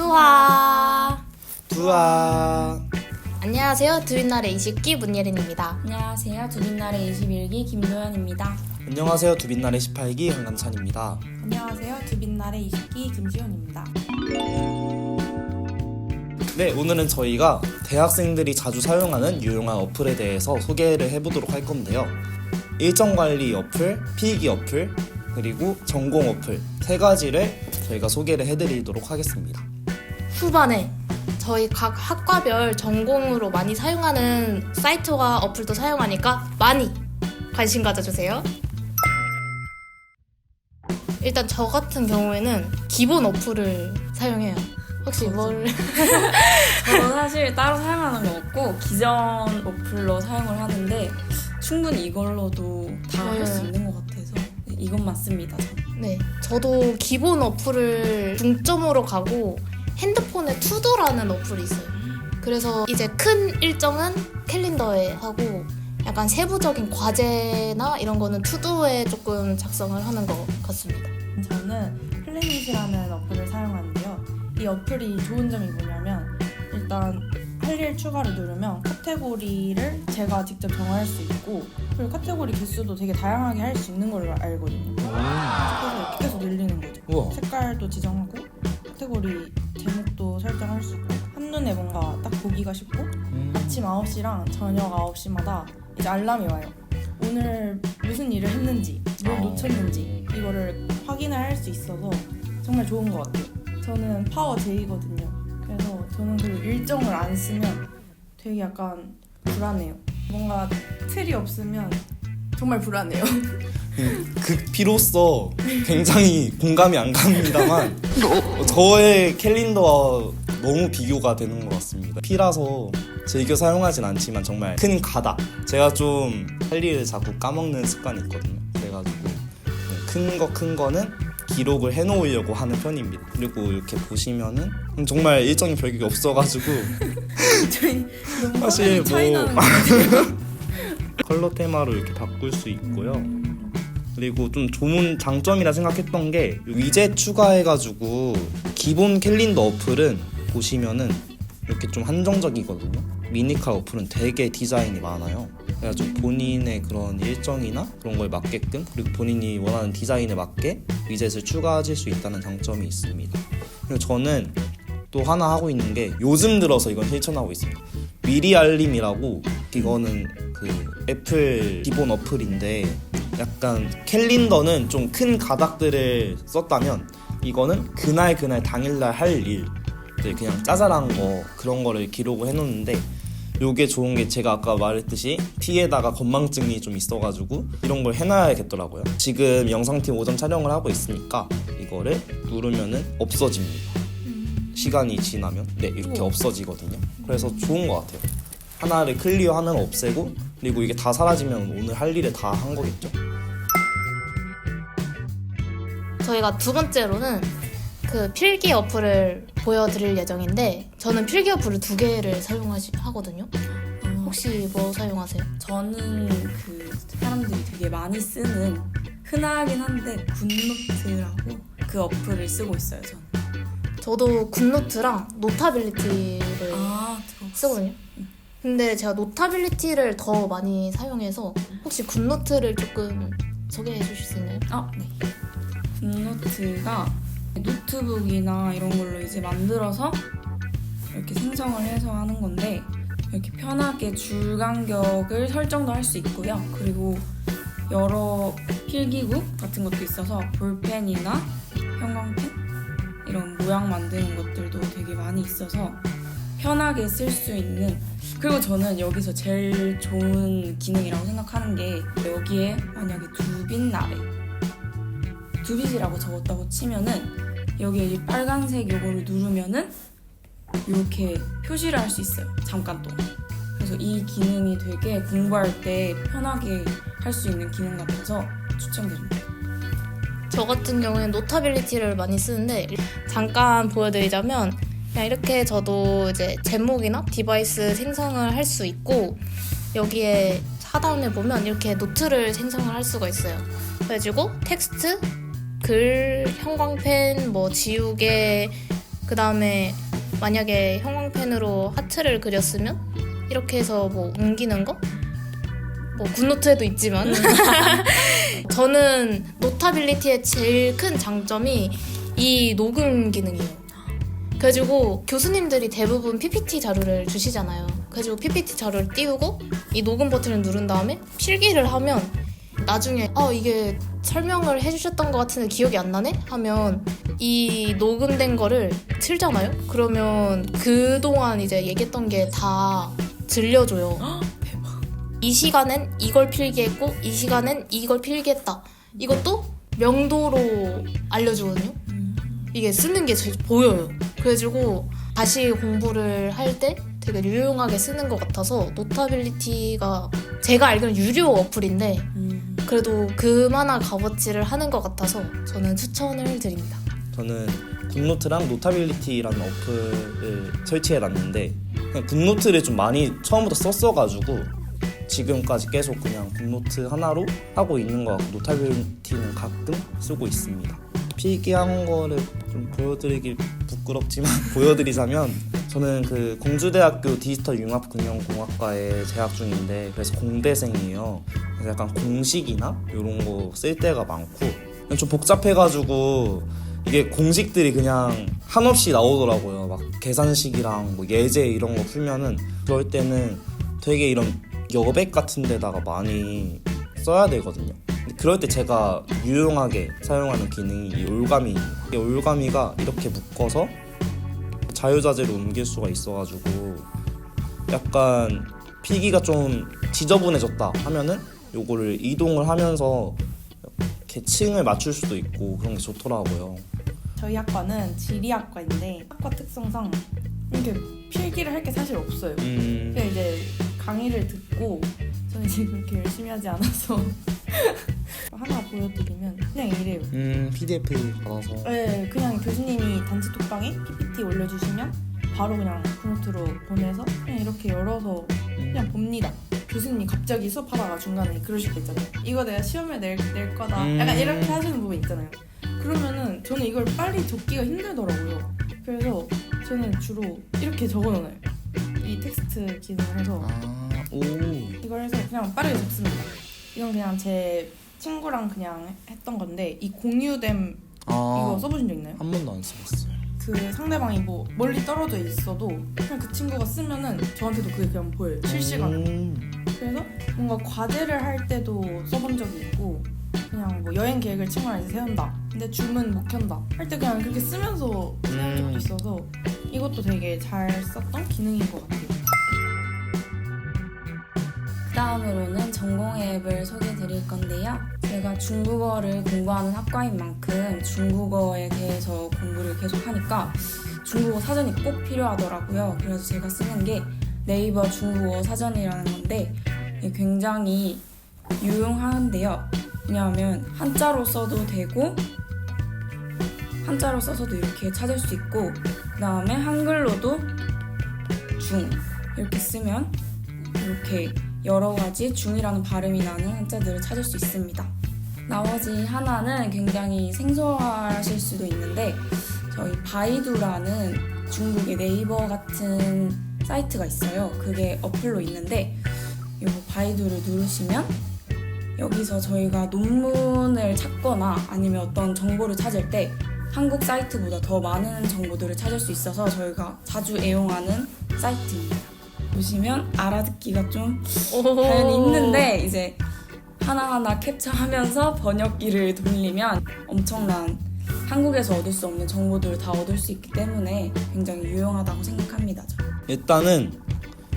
뚜아 두아 안녕하세요 두인날의 20기 문예린입니다 안녕하세요. 두빈날의 21기 김도현입니다. 안녕하세요 두빛날의 18기 한감찬입니다 안녕하세요. 두빈날의 20기 김지훈입니다. 네 오늘은 저희가 대학생들이 자주 사용하는 유용한 어플에 대해서 소개를 해보도록 할 건데요 일정 관리 어플, 필기 어플, 그리고 전공 어플 세 가지를 저희가 소개를 해드리도록 하겠습니다 후반에 저희 각 학과별 전공으로 많이 사용하는 사이트와 어플도 사용하니까 많이 관심 가져주세요 일단 저 같은 경우에는 기본 어플을 사용해요 혹시 뭘 저도 사실 따로 사용하는 거 없고 기존 어플로 사용을 하는데 충분히 이걸로도 다 할수 네. 있는 것 같아서 네, 이것만 씁니다. 저는. 네, 저도 기본 어플을 중점으로 가고 핸드폰에 투두라는 어플이 있어요. 그래서 이제 큰 일정은 캘린더에 하고 약간 세부적인 과제나 이런 거는 투두에 조금 작성을 하는 것 같습니다. 저는 플래닛이라는 어플을 사용하는데요. 이 어플이 좋은 점이 뭐냐면 일단 할 일 추가를 누르면 카테고리를 제가 직접 정할 수 있고 그리고 카테고리 개수도 되게 다양하게 할 수 있는 걸로 알거든요. 그래서 이렇게 계속 늘리는 거죠. 우와 색깔도 지정하고 카테고리 제목도 설정할 수 있고 한눈에 뭔가 딱 보기가 쉽고 음. 아침 9시랑 저녁 9시마다 이제 알람이 와요. 오늘 무슨 일을 했는지, 뭘 어. 놓쳤는지 이거를 확인을 할 수 있어서 정말 좋은 것 같아요. 저는 파워 J거든요. 그래서 저는 그 일정을 안 쓰면 되게 약간 불안해요. 뭔가 틀이 없으면 정말 불안해요. 음, 극피로서 굉장히 공감이 안 갑니다만 어, 저의 캘린더와 너무 비교가 되는 것 같습니다. 피라서 즐겨 사용하진 않지만 정말 큰 가닥. 제가 좀 할 일을 자꾸 까먹는 습관이 있거든요. 그래가지고 큰 거 큰 거는 기록을 해놓으려고 하는 편입니다. 그리고 이렇게 보시면은 정말 일정이 별게 없어가지고 저희 사실 뭐-. 컬러 테마로 이렇게 바꿀 수 있고요. 그리고 좀 좋은 장점이라 생각했던 게 위젯 추가해가지고 기본 캘린더 어플은 보시면은 이렇게 좀 한정적이거든요. 미니카 어플은 되게 디자인이 많아요. 그래가지고 본인의 그런 일정이나 그런 거에 맞게끔 그리고 본인이 원하는 디자인에 맞게 위젯을 추가하실 수 있다는 장점이 있습니다. 그리고 저는 또 하나 하고 있는 게 요즘 들어서 이건 실천하고 있습니다. 미리 알림이라고 이거는 그 애플 기본 어플인데 약간 캘린더는 좀 큰 가닥들을 썼다면 이거는 그날 그날 당일날 할 일, 그냥 짜잘한 거 그런 거를 기록을 해놓는데 요게 좋은 게 제가 아까 말했듯이 T에다가 건망증이 좀 있어가지고 이런 걸 해놔야겠더라고요. 지금 영상팀 오전 촬영을 하고 있으니까 이거를 누르면은 없어집니다. 시간이 지나면 네 이렇게 없어지거든요. 그래서 좋은 것 같아요. 하나를 클리어 하면 없애고 그리고 이게 다 사라지면 오늘 할 일을 다 한 거겠죠. 저희가 두 번째로는 그 필기 어플을 보여드릴 예정인데 저는 필기 어플을 두 개를 사용하거든요. 혹시 뭐 사용하세요? 저는 그 사람들이 되게 많이 쓰는 흔하긴 한데 굿노트라고 그 어플을 쓰고 있어요. 저는. 저도 굿노트랑 노타빌리티를 아 쓰거든요. 근데 제가 노타빌리티를 더 많이 사용해서 혹시 굿노트를 조금 소개해 주실 수 있나요? 아 네. 굿노트가 노트북이나 이런 걸로 이제 만들어서 이렇게 생성을 해서 하는 건데 이렇게 편하게 줄 간격을 설정도 할 수 있고요. 그리고 여러 필기구 같은 것도 있어서 볼펜이나 형광펜 이런 모양 만드는 것들도 되게 많이 있어서 편하게 쓸 수 있는 그리고 저는 여기서 제일 좋은 기능이라고 생각하는 게 여기에 만약에 두 빛 나래 두빛이라고 적었다고 치면은 여기에 이 빨간색 요거를 누르면은 이렇게 표시를 할 수 있어요 잠깐 동안 그래서 이 기능이 되게 공부할 때 편하게 할 수 있는 기능 같아서 추천드립니다 저 같은 경우에는 노타빌리티를 많이 쓰는데 잠깐 보여드리자면 그냥 이렇게 저도 이제 제목이나 디바이스 생성을 할 수 있고 여기에 하단에 보면 이렇게 노트를 생성을 할 수가 있어요. 그래가지고 텍스트, 글, 형광펜, 뭐 지우개 그 다음에 만약에 형광펜으로 하트를 그렸으면 이렇게 해서 뭐 옮기는 거? 뭐 굿노트에도 있지만 저는 노타빌리티의 제일 큰 장점이 이 녹음 기능이에요. 그래가지고 교수님들이 대부분 PPT 자료를 주시잖아요. 그래가지고 PPT 자료를 띄우고 이 녹음 버튼을 누른 다음에 필기를 하면 나중에 아 이게 설명을 해주셨던 것 같은데 기억이 안 나네 하면 이 녹음된 거를 틀잖아요. 그러면 그 동안 이제 얘기했던 게 다 들려줘요. 이 시간엔 이걸 필기했고 이 시간엔 이걸 필기했다. 이것도 명도로 알려주거든요. 이게 쓰는 게 제- 보여요. 그래가지고 다시 공부를 할 때 되게 유용하게 쓰는 것 같아서 노타빌리티가 제가 알기로는 유료 어플인데 음. 그래도 그만한 값어치를 하는 것 같아서 저는 추천을 드립니다. 저는 굿노트랑 노타빌리티라는 어플을 설치해 놨는데 그냥 굿노트를 좀 많이 처음부터 썼어가지고 지금까지 계속 그냥 굿노트 하나로 하고 있는 것 같고 노타빌리티는 가끔 쓰고 있습니다. 필기한 거를 좀 보여드리기 부끄럽지만 보여드리자면 저는 그 공주대학교 디지털 융합 금융공학과에 재학 중인데 그래서 공대생이에요. 그래서 약간 공식이나 이런 거 쓸 때가 많고 좀 복잡해가지고 이게 공식들이 그냥 한없이 나오더라고요. 막 계산식이랑 뭐 예제 이런 거 풀면은 그럴 때는 되게 이런 여백 같은 데다가 많이 써야 되거든요. 그럴 때 제가 유용하게 사용하는 기능이 이 올가미입니다. 이 올가미가 이렇게 묶어서 자유자재로 옮길 수가 있어가지고 약간 필기가 좀 지저분해졌다 하면은 요거를 이동을 하면서 이렇게 층을 맞출 수도 있고 그런 게 좋더라고요. 저희 학과는 지리학과인데 학과 특성상 이렇게 필기를 할 게 사실 없어요. 음, 그냥 이제 강의를 듣고 저는 지금 그렇게 열심히 하지 않아서 하나 보여드리면 그냥 이래요. 음 PDF 받아서 네, 그냥 교수님이 단체 톡방에 PPT 올려주시면 바로 그냥 굿노트로 보내서 그냥 이렇게 열어서 그냥 봅니다. 교수님이 갑자기 수업하다가 중간에 그러실 때 있잖아요. 이거 내가 시험에 낼, 낼 거다. 음. 약간 이렇게 하시는 부분 있잖아요. 그러면은 저는 이걸 빨리 적기가 힘들더라고요. 그래서 저는 주로 이렇게 적어놓아요. 이 텍스트 기능을 해서 아, 오. 이걸 해서 그냥 빠르게 적습니다. 이건 그냥 제 친구랑 그냥 했던 건데 이 공유됨 이거 아, 써보신 적 있나요? 한 번도 안 써봤어요. 그 상대방이 뭐 멀리 떨어져 있어도 그냥 그 친구가 쓰면은 저한테도 그게 그냥 보여요 실시간으로. 음, 그래서 뭔가 과제를 할 때도 써본 적이 있고 그냥 뭐 여행 계획을 친구랑 이제 세운다 근데 주문 못 켠다 할 때 그냥 그렇게 쓰면서 세운 적도 음. 있어서 이것도 되게 잘 썼던 기능인 것 같아요 다음으로는 전공 앱을 소개해 드릴 건데요. 제가 중국어를 공부하는 학과인 만큼 중국어에 대해서 공부를 계속 하니까 중국어 사전이 꼭 필요하더라고요. 그래서 제가 쓰는 게 네이버 중국어 사전이라는 건데 굉장히 유용한데요. 왜냐하면 한자로 써도 되고 한자로 써서도 이렇게 찾을 수 있고 그 다음에 한글로도 중 이렇게 쓰면 이렇게 여러 가지 중이라는 발음이 나는 한자들을 찾을 수 있습니다. 나머지 하나는 굉장히 생소하실 수도 있는데 저희 바이두라는 중국의 네이버 같은 사이트가 있어요. 그게 어플로 있는데 이 바이두를 누르시면 여기서 저희가 논문을 찾거나 아니면 어떤 정보를 찾을 때 한국 사이트보다 더 많은 정보들을 찾을 수 있어서 저희가 자주 애용하는 사이트입니다. 보시면 알아듣기가 좀 당연히 힘든데 이제 하나하나 캡처하면서 번역기를 돌리면 엄청난 한국에서 얻을 수 없는 정보들을 다 얻을 수 있기 때문에 굉장히 유용하다고 생각합니다. 일단은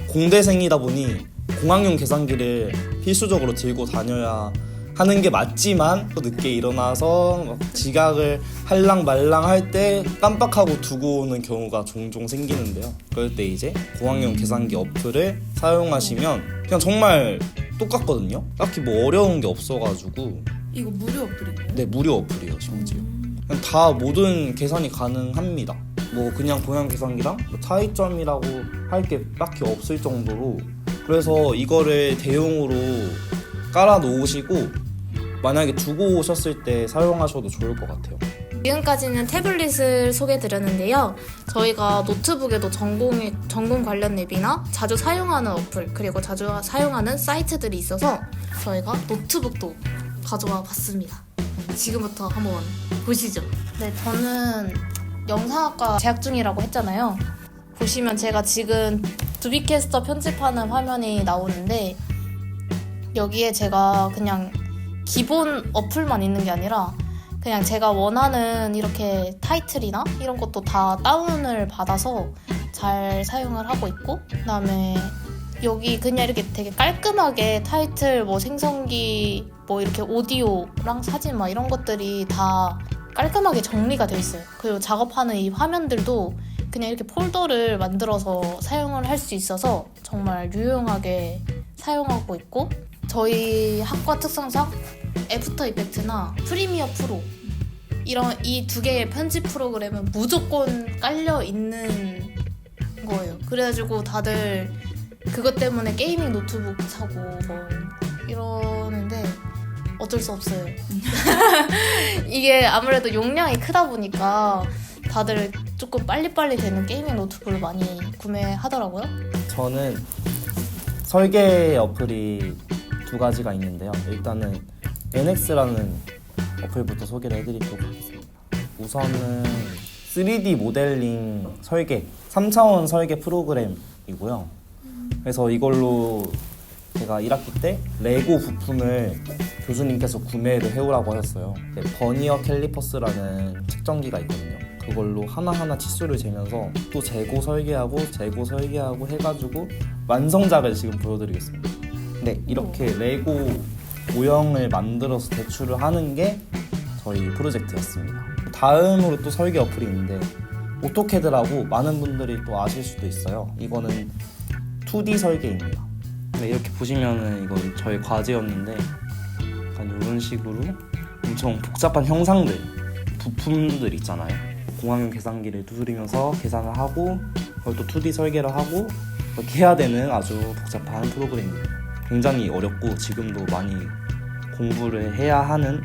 공대생이다 보니 공학용 계산기를 필수적으로 들고 다녀야 하는 게 맞지만 또 늦게 일어나서 막 지각을 할랑 말랑 할 때 깜빡하고 두고 오는 경우가 종종 생기는데요. 그럴 때 이제 공학용 계산기 어플을 사용하시면 그냥 정말 똑같거든요. 딱히 뭐 어려운 게 없어가지고 이거 무료 어플인가요? 네 무료 어플이에요 심지어. 그냥 다 모든 계산이 가능합니다. 뭐 그냥 동양 계산기랑 뭐 차이점이라고 할 게 딱히 없을 정도로 그래서 이거를 대용으로 깔아 놓으시고 만약에 두고 오셨을 때 사용하셔도 좋을 것 같아요. 지금까지는 태블릿을 소개드렸는데요. 저희가 노트북에도 전공, 전공 관련 앱이나 자주 사용하는 어플, 그리고 자주 사용하는 사이트들이 있어서 저희가 노트북도 가져와 봤습니다. 지금부터 한번 보시죠. 네, 저는 영상학과 재학 중이라고 했잖아요. 보시면 제가 지금 두비캐스터 편집하는 화면이 나오는데 여기에 제가 그냥 기본 어플만 있는 게 아니라 그냥 제가 원하는 이렇게 타이틀이나 이런 것도 다 다운을 받아서 잘 사용을 하고 있고 그다음에 여기 그냥 이렇게 되게 깔끔하게 타이틀 뭐 생성기 뭐 이렇게 오디오랑 사진 막 이런 것들이 다 깔끔하게 정리가 돼 있어요. 그리고 작업하는 이 화면들도 그냥 이렇게 폴더를 만들어서 사용을 할 수 있어서 정말 유용하게 사용하고 있고 저희 학과 특성상 애프터 이펙트나 프리미어 프로 이런 이 두 개의 편집 프로그램은 무조건 깔려 있는 거예요. 그래가지고 다들 그것 때문에 게이밍 노트북 사고 뭐 이러는데 어쩔 수 없어요. 이게 아무래도 용량이 크다 보니까 다들 조금 빨리빨리 되는 게이밍 노트북을 많이 구매하더라고요. 저는 설계 어플이 두 가지가 있는데요. 일단은 NX라는 어플부터 소개를 해드리도록 하겠습니다. 우선은 3D 모델링 설계, 3차원 설계 프로그램이고요. 그래서 이걸로 제가 1학기 때 레고 부품을 교수님께서 구매를 해오라고 하셨어요. 네, 버니어 캘리퍼스라는 측정기가 있거든요. 그걸로 하나하나 치수를 재면서 또 재고 설계하고 재고 설계하고 해가지고 완성작을 지금 보여드리겠습니다. 네, 이렇게 레고 모형을 만들어서 제출을 하는 게 저희 프로젝트였습니다. 다음으로 또 설계 어플이 있는데 오토캐드라고 많은 분들이 또 아실 수도 있어요. 이거는 2D 설계입니다. 네, 이렇게 보시면은 이건 저희 과제였는데 약간 이런 식으로 엄청 복잡한 형상들, 부품들 있잖아요. 공학용 계산기를 두드리면서 계산을 하고 그걸 또 2D 설계를 하고 그렇게 해야 되는 아주 복잡한 프로그램입니다. 굉장히 어렵고 지금도 많이 공부를 해야 하는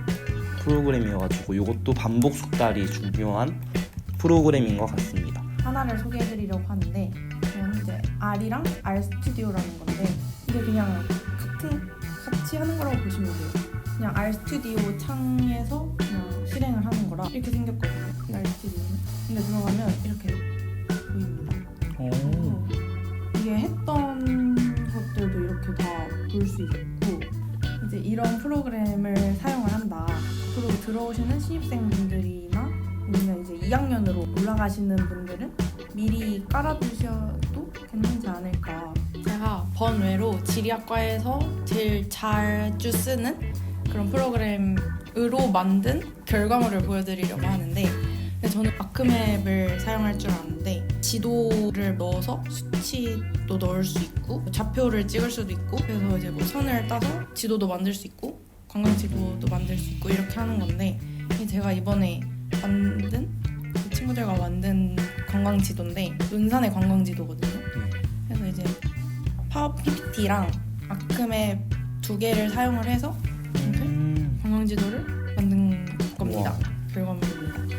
프로그램이어가지고 이것도 반복 숙달이 중요한 프로그램인 것 같습니다. 하나를 소개해드리려고 하는데 이거는 이제 R이랑 R 스튜디오라는 건데 이게 그냥 같은 같이 하는 거라고 보시면 돼요. 그냥 R 스튜디오 창에서 그냥 실행을 하는 거라 이렇게 생겼거든요. R 스튜디오 2학년으로 올라가시는 분들은 미리 깔아두셔도 괜찮지 않을까. 제가 번외로 지리학과에서 제일 자주 쓰는 그런 프로그램으로 만든 결과물을 보여드리려고 하는데 근데 저는 아크맵을 사용할 줄 아는데 지도를 넣어서 수치도 넣을 수 있고 좌표를 찍을 수도 있고 그래서 이제 뭐 선을 따서 지도도 만들 수 있고 관광 지도도 만들 수 있고 이렇게 하는 건데 제가 이번에 만든 그 친구들과 만든 관광 지도인데 논산의 관광 지도거든요. 그래서 이제 파워 PPT랑 아크맵 두 개를 사용을 해서 이렇게 음, 관광 지도를 만든 겁니다. 결과물입니다.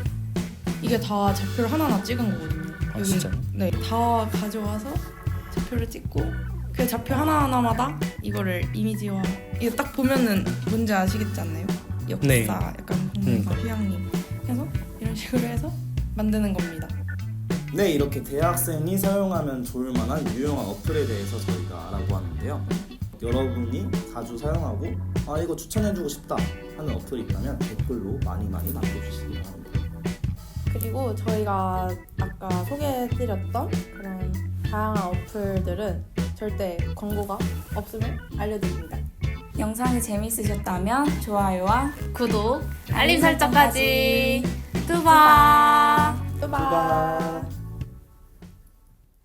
이게 다 좌표를 하나하나 찍은 거거든요. 아, 진짜요? 네, 다 가져와서 좌표를 찍고 그 좌표 하나하나마다 이거를 이미지화 이거 딱 보면은 뭔지 아시겠지 않나요? 역사, 네. 약간 음. 휴양림 해서 이런 식으로 해서 만드는 겁니다. 네, 이렇게 대학생이 사용하면 좋을 만한 유용한 어플에 대해서 저희가 알아보았는데요. 여러분이 자주 사용하고 아 이거 추천해주고 싶다 하는 어플이 있다면 댓글로 많이 많이 남겨주시기 바랍니다. 그리고 저희가 아까 소개해드렸던 그런 다양한 어플들은 절대 광고가 없음을 알려드립니다. 영상이 재밌으셨다면 좋아요와 구독, 알림 설정까지. 뚜바. 뚜바.